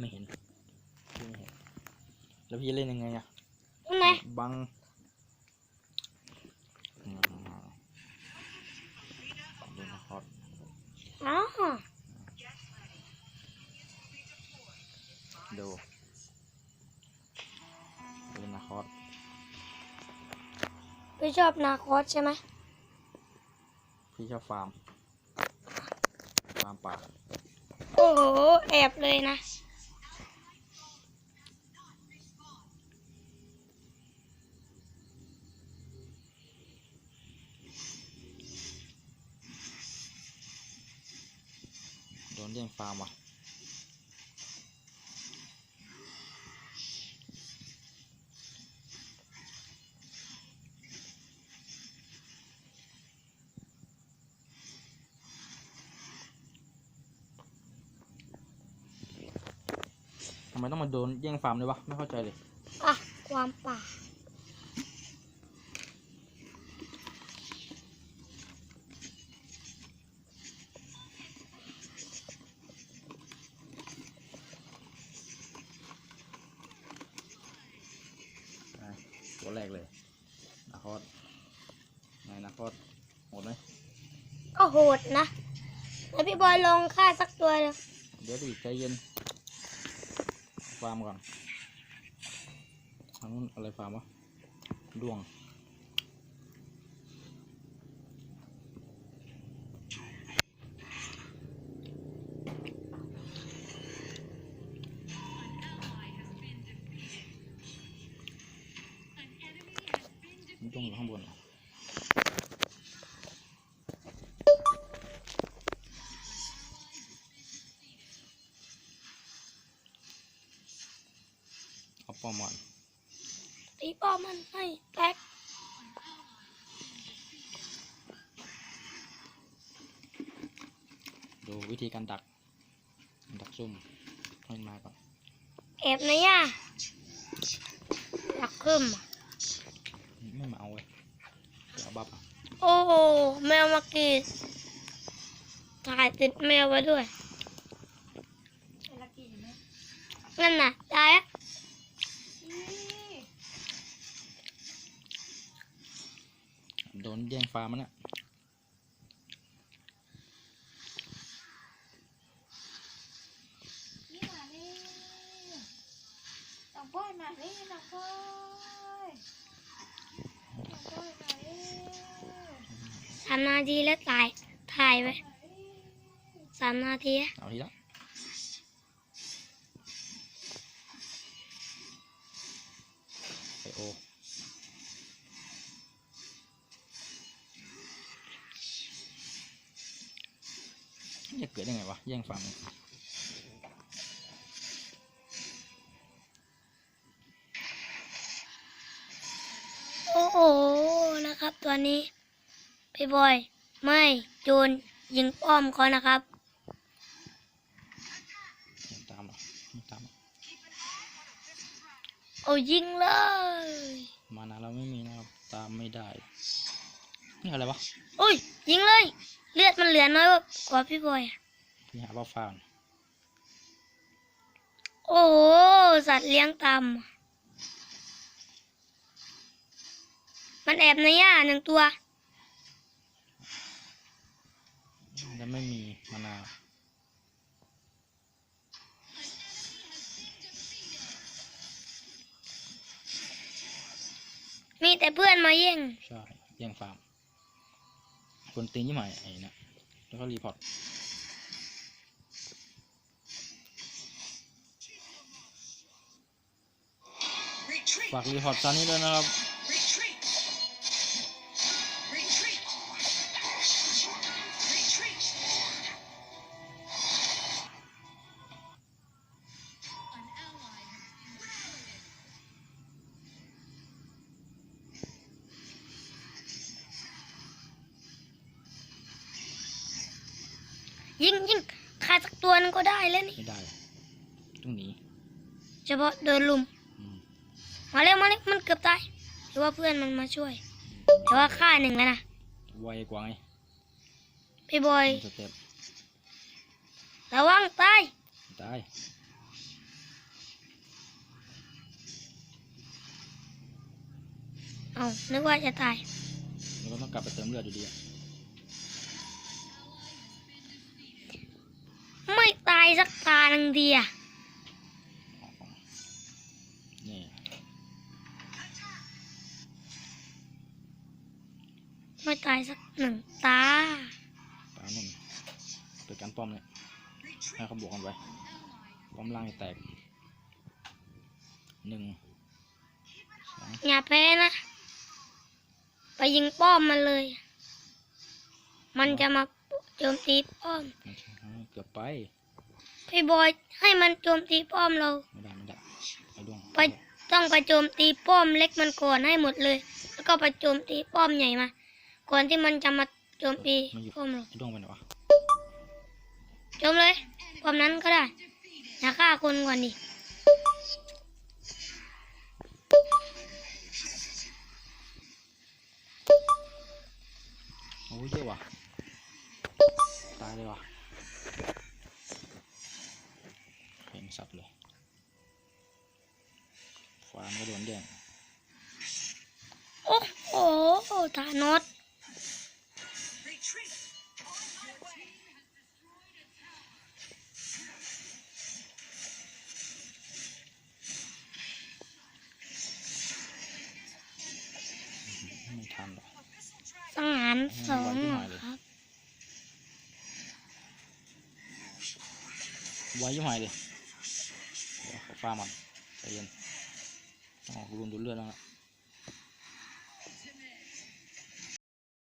ไม่เห็นพี่ไม่เห็น แล้วพี่จะเล่นยังไงอะตรงไหนบังอืมดูนะครับอ๋อดูเล่นนะครับพี่ชอบนาคอสใช่ไหมพี่ชอบฟาร์มฟาร์มป่าโอ้โหแอบเลยนะ นแย่งฟาร์มว่ะทำไมต้องมาโดนแย่งฟาร์มด้วยวะ ไม่เข้าใจเลย อะ ความป่า อ่ะตัวแรกเลยนาคอสไงนาคอสโหดไหมก็โหดนะแล้วพี่บอยลองฆ่าสักตัวเลยเดี๋ยวดิใจเย็นฟาร์มก่อนทางนู้นอะไรฟาร์มวะด้วง ต้องอยู่ข้างบนเหรอเอาป้อมก่อนตีป้อมมันให้แตกดูวิธีการดัก ดักซุ่มให้มันมาก่อนแอบไหนอะอยากขึ้นอะ ไม่มาเอาเว้ย เดี๋ยวเอาบัฟอะโอ้โหแมวเมื่อกี้ถ่ายติดแมวไว้ด้วย นั่นน่ะตายอะโดนแย่งฟาร์มมันอะนี่มานี่น้องพ่อยมานี่น้องพ่อยน้องพ่อยมานี่ สามนาทีแล้วตาย ถ่ายไว้สามนาทีอะเอาทีละไอโอจะเกิดได้ไงวะ แย่งฟา นะครับตัวนี้พี่บอย ไม่โจนยิงป้อมเขานะครับไม่ตามหรอไม่ตามหรอกเอายิงเลย มานาเราไม่มีนะครับตามไม่ได้ นี่อะไรวะอุ้ยยิงเลย เลือดมันเหลือน้อยกว่าพี่บอยอะพี่หาว่าฟาร์มโอ้โหสัตว์เลี้ยงตาม มันแอบในหญ้าหนึ่งตัวแล้วไม่มีมานามีแต่เพื่อนมาแย่งใช่แย่งฟาร์มคนตีนยี่ใหม่ไอ้นะแล้วก็รีพอร์ตฝากรีพอร์ตตอนนี้ด้วยนะครับ ยิงยิงขาสักตัวนึงก็ได้แล้วนี่ไม่ได้ต้องหนีเฉพาะเดินลุม มาเร็วมาเร็วมันเกือบตายหรือว่าเพื่อนมันมาช่วย แต่ว่าฆ่าหนึ่งแล้วนะไวกว่าไงพี่บอยระวังตายตายเอานึกว่าจะตายเราก็ต้องกลับไปเติมเลือดอยู่ดีอะ สักตาหนึ่งทีอะนี่ไม่ตายสักหนึ่งตา ตามนุ่นเกิดการป้อมเนี่ยให้เขาบวกกันไว้ป้อมล่างให้แตกหนึ่งสองอย่าแพ้นะ ไปยิงป้อมมันเลย มันจะมาโจมตีป้อม เกือบไป พี่บอยให้มันโจมตีป้อมเราไม่ได้ไม่ได้ไอ้ดวงไปต้องไปโจมตีป้อมเล็กมันก่อนให้หมดเลย แล้วก็ไปโจมตีป้อมใหญ่มา ก่อนที่มันจะมาโจมตีป้อมเราไอ้ดวงไปไหนวะโจมเลยป้อมนั้นก็ได้อย่าฆ่าคนก่อนดิโอ้ยเยอะว่ะตายเลยว่ะ เห็นสัตว์เลยฟาร์มก็โดนแย่งโอ้โหธานอส Retreat. ไม่ทันหรอกสังหารสองเหรอครับไว้ยิ่งหายเลยเดี๋ยวขอ ฟาร์มก่อนใจเย็นต้องออกรุนดูเลือดแล้วนะ